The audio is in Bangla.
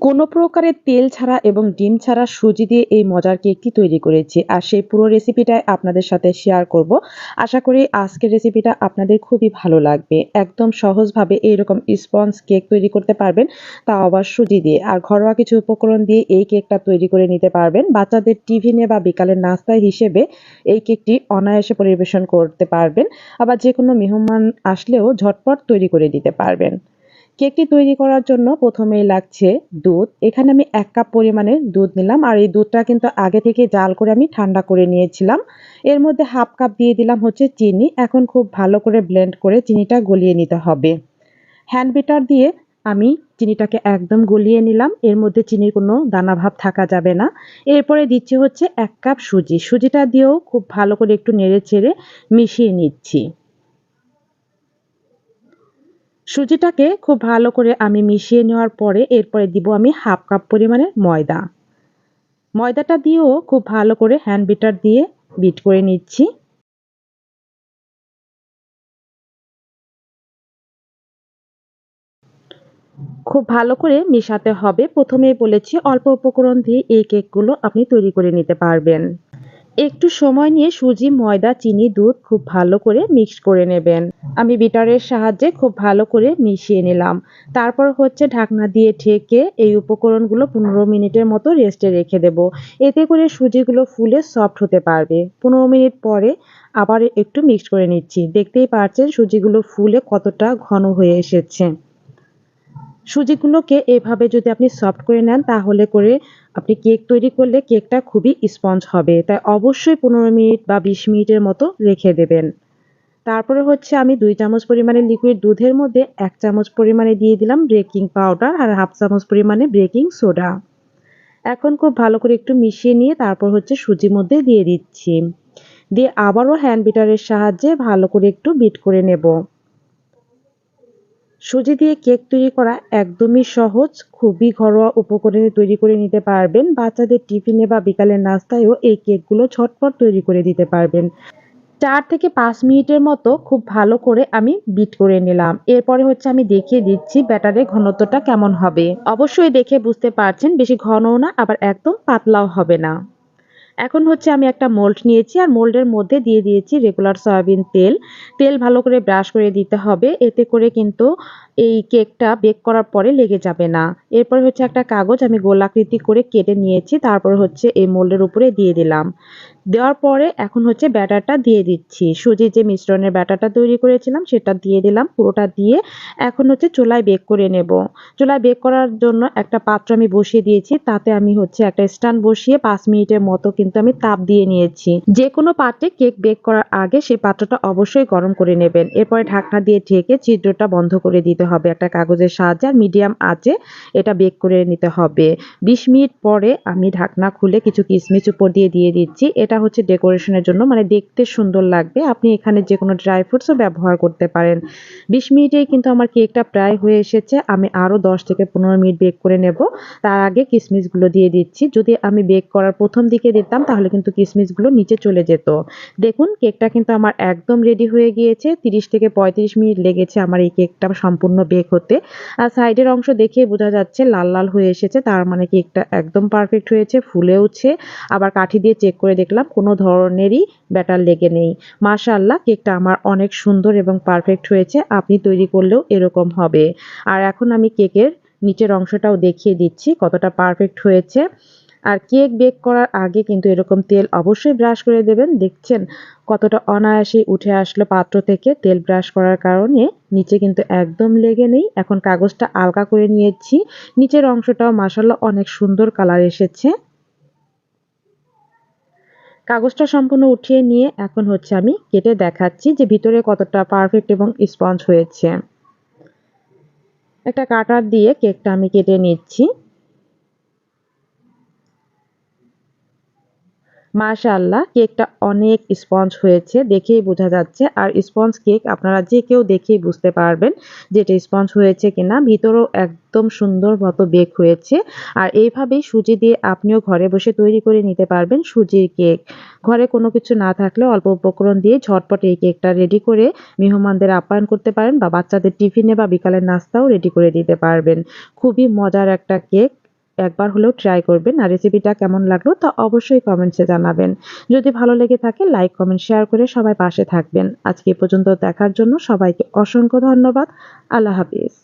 কোনো প্রকারের তেল ছাড়া এবং ডিম ছাড়া সুজি দিয়ে এই মজার কেকটি তৈরি করেছি আর সেই পুরো রেসিপিটাই আপনাদের সাথে শেয়ার করব। আশা করি আজকের রেসিপিটা আপনাদের খুবই ভালো লাগবে। একদম সহজভাবে এইরকম স্পঞ্জ কেক তৈরি করতে পারবেন, তা আবার সুজি দিয়ে। আর ঘরোয়া কিছু উপকরণ দিয়ে এই কেকটা তৈরি করে নিতে পারবেন। বাচ্চাদের টিফিনে বা বিকালের নাস্তা হিসেবে এই কেকটি অনায়াসে পরিবেশন করতে পারবেন। আবার যে কোনো মেহমান আসলেও ঝটপট তৈরি করে দিতে পারবেন। কেকটি তৈরি করার জন্য প্রথমেই লাগছে দুধ। এখানে আমি এক কাপ পরিমাণে দুধ নিলাম আর এই দুধটা কিন্তু আগে থেকে জাল করে আমি ঠান্ডা করে নিয়েছিলাম। এর মধ্যে হাফ কাপ দিয়ে দিলাম হচ্ছে চিনি। এখন খুব ভালো করে ব্লেন্ড করে চিনিটা গলিয়ে নিতে হবে। হ্যান্ড বিটার দিয়ে আমি চিনিটাকে একদম গলিয়ে নিলাম। এর মধ্যে চিনির কোনো দানা ভাব থাকা যাবে না। এরপরে দিচ্ছি হচ্ছে এক কাপ সুজি। সুজিটা দিয়েও খুব ভালো করে একটু নেড়ে চেড়ে মিশিয়ে নিচ্ছি। সুজিটাকে খুব ভালো করে আমি মিশিয়ে নেওয়ার পরে এরপরে দিব আমি হাফ কাপ পরিমাণে ময়দা। ময়দাটা দিয়েও খুব ভালো করে হ্যান্ড বিটার দিয়ে বিট করে নিচ্ছি। খুব ভালো করে মেশাতে হবে। প্রথমেই বলেছি অল্প উপকরণ দিয়ে এই কেকগুলো আপনি তৈরি করে নিতে পারবেন। একটু সময় নিয়ে সুজি, ময়দা, চিনি, দুধ খুব ভালো করে মিক্স করে নেবেন। আমি বিটারের সাহায্যে খুব ভালো করে মিশিয়ে নিলাম। তারপর হচ্ছে ঢাকনা দিয়ে ঢেকে এই উপকরণগুলো পনেরো মিনিটের মতো রেস্টে রেখে দেব। এতে করে সুজিগুলো ফুলে সফট হতে পারবে। পনেরো মিনিট পরে আবার একটু মিক্স করে নিচ্ছি। দেখতেই পাচ্ছেন সুজিগুলো ফুলে কতটা ঘন হয়ে এসেছে। সুজিগুলোকে এভাবে যদি আপনি সফট করে নেন, তাহলে করে আপনি কেক তৈরি করলে কেকটা খুবই স্পঞ্জ হবে। তাই অবশ্যই পনেরো মিনিট বা বিশ মিনিটের মতো রেখে দেবেন। তারপরে হচ্ছে আমি দুই চামচ পরিমাণে লিকুইড দুধের মধ্যে এক চামচ পরিমাণে দিয়ে দিলাম বেকিং পাউডার আর হাফ চামচ পরিমাণে বেকিং সোডা এখন খুব ভালো করে একটু মিশিয়ে নিয়ে তারপর হচ্ছে সুজির মধ্যে দিয়ে দিচ্ছি। দিয়ে আবারও হ্যান্ড বিটারের সাহায্যে ভালো করে একটু বিট করে নেব। সুজি দিয়ে কেক তৈরি করা একদমই সহজ, খুবই ঘরোয়া উপকরণে তৈরি করে নিতে পারবেন। বাচ্চাদের টিফিনে বা বিকালের নাস্তায়ও এই কেকগুলো ছটপট তৈরি করে দিতে পারবেন। চার থেকে পাঁচ মিনিটের মতো খুব ভালো করে আমি বিট করে নিলাম। এরপরে হচ্ছে আমি দেখিয়ে দিচ্ছি ব্যাটারের ঘনত্বটা কেমন হবে। অবশ্যই দেখে বুঝতে পারছেন, বেশি ঘনও না, আবার একদম পাতলাও হবে না। এখন হচ্ছে আমি একটা মোল্ড নিয়েছি আর মোল্ডের মধ্যে দিয়ে দিয়েছি রেগুলার সয়াবিন তেল। তেল ভালো করে ব্রাশ করে দিতে হবে। এতে করে কিন্তু এই কেকটা বেক করার পরে লেগে যাবে না। এরপর হচ্ছে একটা কাগজ আমি গোলাকৃতি করে কেটে নিয়েছি, তারপর হচ্ছে এই মোল্ডের উপরে দিয়ে দিলাম। দেওয়ার পরে এখন হচ্ছে ব্যাটারটা দিয়ে দিচ্ছি। সুজির যে মিশ্রণের ব্যাটারটা তৈরি করেছিলাম, সেটা দিয়ে দিলাম, পুরোটা দিয়ে এখন হচ্ছে চুলায় বেক করে নেব। চুলায় বেক করার জন্য একটা পাত্র আমি বসিয়ে দিয়েছি, তাতে আমি হচ্ছে একটা স্ট্যান্ড বসিয়ে পাঁচ মিনিটের মতো কিন্তু আমি তাপ দিয়ে নিয়েছি। যে কোনো পাত্রে কেক বেক করার আগে সেই পাত্রটা অবশ্যই গরম করে নেবেন। এরপরে ঢাকনা দিয়ে ঢেকে ছিদ্রটা বন্ধ করে দিতে হবে একটা কাগজের সাহায্যে আর মিডিয়াম আঁচে এটা বেক করে নিতে হবে। বিশ মিনিট পরে আমি ঢাকনা খুলে কিছু কিশমিশ উপর দিয়ে দিয়ে দিচ্ছি। এটা হচ্ছে ডেকোরেশনের জন্য মানে দেখতে সুন্দর লাগবে। আপনি এখানে যে কোনো ড্রাই ফ্রুটসও ব্যবহার করতে পারেন। বিশ মিনিটেই কিন্তু আমার কেকটা প্রায় হয়ে এসেছে। আমি আরও দশ থেকে পনেরো মিনিট বেক করে নেব। তার আগে কিশমিশগুলো দিয়ে দিচ্ছি। যদি আমি বেক করার প্রথম দিকে দিতাম, তাহলে কিন্তু কিশমিশগুলো নিচে চলে যেত। দেখুন কেকটা কিন্তু আমার একদম রেডি হয়ে গিয়েছে। তিরিশ থেকে পঁয়ত্রিশ মিনিট লেগেছে আমার এই কেকটা সম্পূর্ণ বেক হতে। আর সাইডের অংশ দেখে বোঝা যাচ্ছে লাল লাল হয়ে এসেছে, তার মানে কেকটা একদম পারফেক্ট হয়েছে, ফুলেওছে। আবার কাঠি দিয়ে চেক করে দেখলাম, কোনো ধরনেরই ব্যাটার লেগে নেই। মাশাল্লাহ কেকটা আমার অনেক সুন্দর এবং পারফেক্ট হয়েছে, আপনি তৈরি করলেও এরকম হবে। আর এখন আমি কেকের নিচের অংশটাও দেখিয়ে দিচ্ছি, কতটা পারফেক্ট হয়েছে। আর কেক বেক করার আগে কিন্তু এরকম তেল অবশ্যই ব্রাশ করে দেবেন। দেখছেন কতটা অনায়াসে উঠে আসলো পাত্র থেকে তেল ব্রাশ করার কারণে। নিচে কিন্তু একদম লেগে নেই। এখন কাগজটা আলগা করে নিয়েছি। নিচের অংশটাও মাসাল্লাহ অনেক সুন্দর কালার এসেছে। কাগজটা সম্পূর্ণ উঠিয়ে নিয়ে এখন হচ্ছে আমি কেটে দেখাচ্ছি যে ভিতরে কতটা পারফেক্ট এবং স্পঞ্জ হয়েছে। একটা কাটার দিয়ে কেকটা আমি কেটে নিচ্ছি। মাশাআল্লাহ, কেকটা অনেক স্পঞ্জ হয়েছে, দেখেই বোঝা যাচ্ছে। আর স্পঞ্জ কেক আপনারা যে কেউ দেখেই বুঝতে পারবেন যে এটা স্পঞ্জ হয়েছে কিনা। ভিতরেও একদম সুন্দর মতো বেক হয়েছে। আর এইভাবেই সুজি দিয়ে আপনিও ঘরে বসে তৈরি করে নিতে পারবেন সুজির কেক। ঘরে কোনো কিছু না থাকলে অল্প উপকরণ দিয়ে ঝটপট এই কেকটা রেডি করে মেহমানদের আপ্যায়ন করতে পারেন বা বাচ্চাদের টিফিনে বা বিকালের নাস্তাও রেডি করে দিতে পারবেন। খুবই মজার একটা কেক। একবার হলেও ট্রাই করবেন। আর রেসিপিটা কেমন লাগল তা অবশ্যই কমেন্টসে জানাবেন। যদি ভালো লেগে থাকে লাইক কমেন্ট শেয়ার করে সবাই পাশে থাকবেন। আজকে পর্যন্ত দেখার জন্য সবাইকে অসংখ্য ধন্যবাদ। আল্লাহ হাফিজ।